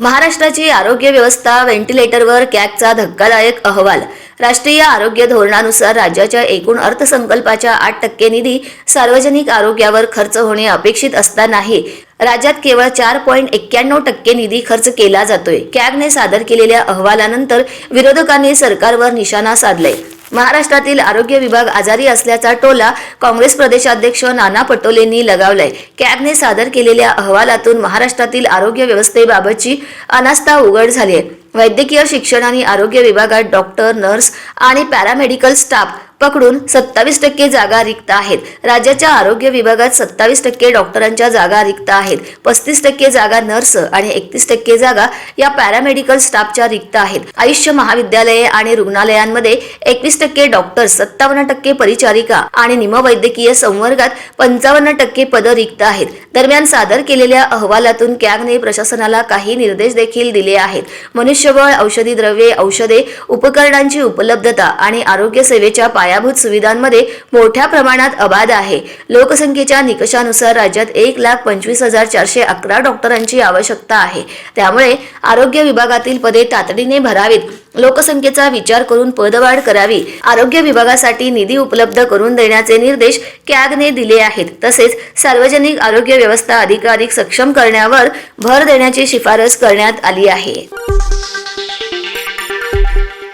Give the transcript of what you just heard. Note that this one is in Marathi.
महाराष्ट्राची आरोग्य व्यवस्था व्हेंटिलेटरवर कॅगचा धक्कादायक अहवाल. राष्ट्रीय आरोग्य धोरणानुसार राज्याच्या एकूण अर्थसंकल्पाच्या आठ टक्के निधी सार्वजनिक आरोग्यावर खर्च होणे अपेक्षित असतानाही राज्यात केवळ चार पॉईंट एक्क्याण्णव टक्के निधी खर्च केला जातोय. कॅगने सादर केलेल्या अहवालानंतर विरोधकांनी सरकारवर निशाणा साधलाय. महाराष्ट्रातील आरोग्य विभाग आजारी असल्याचा टोला काँग्रेस प्रदेशाध्यक्ष नाना पटोलेंनी लगावलाय. कॅगने सादर केलेल्या अहवालातून महाराष्ट्रातील आरोग्य व्यवस्थेबाबतची अनास्था उघड झाली आहे वैद्यकीय शिक्षण आणि आरोग्य विभागात डॉक्टर नर्स आणि पॅरामेडिकल स्टाफ पकडून सत्तावीस टक्के जागा रिक्त आहेत. राज्याच्या आरोग्य विभागात सत्तावीस टक्के डॉक्टरांच्या जागा रिक्त आहेत. पस्तीस टक्के जागा नर्स आणि एकतीस टक्के जागा या पॅरामेडिकल स्टाफच्या रिक्त आहेत. आयुष्य महाविद्यालये आणि रुग्णालयांमध्ये एकवीस टक्के डॉक्टर्स सत्तावन्न टक्के परिचारिका आणि निमवैद्यकीय संवर्गात पंचावन्न टक्के पदं रिक्त आहेत. दरम्यान सादर केलेल्या अहवालातून कॅगने प्रशासनाला काही निर्देश देखील दिले आहेत. मनुष्यबळ औषधी द्रव्ये औषधे उपकरणांची उपलब्धता आणि आरोग्य सेवेच्या पायाभूत सुविधांमध्ये मोठ्या प्रमाणात अबाध आहे. लोकसंख्येच्या निकषानुसार राज्यात एक लाख पंचवीस हजार चारशे अकरा डॉक्टरांची आवश्यकता आहे. त्यामुळे आरोग्य विभागातील पदे तातडीने भरावीत. लोकसंख्येचा विचार करून पदवाढ करावी. आरोग्य विभागासाठी निधी उपलब्ध करून देण्याचे निर्देश कॅगने दिले आहेत. तसेच सार्वजनिक आरोग्य व्यवस्था अधिकाधिक सक्षम करण्यावर भर देण्याची शिफारस करण्यात आली आहे.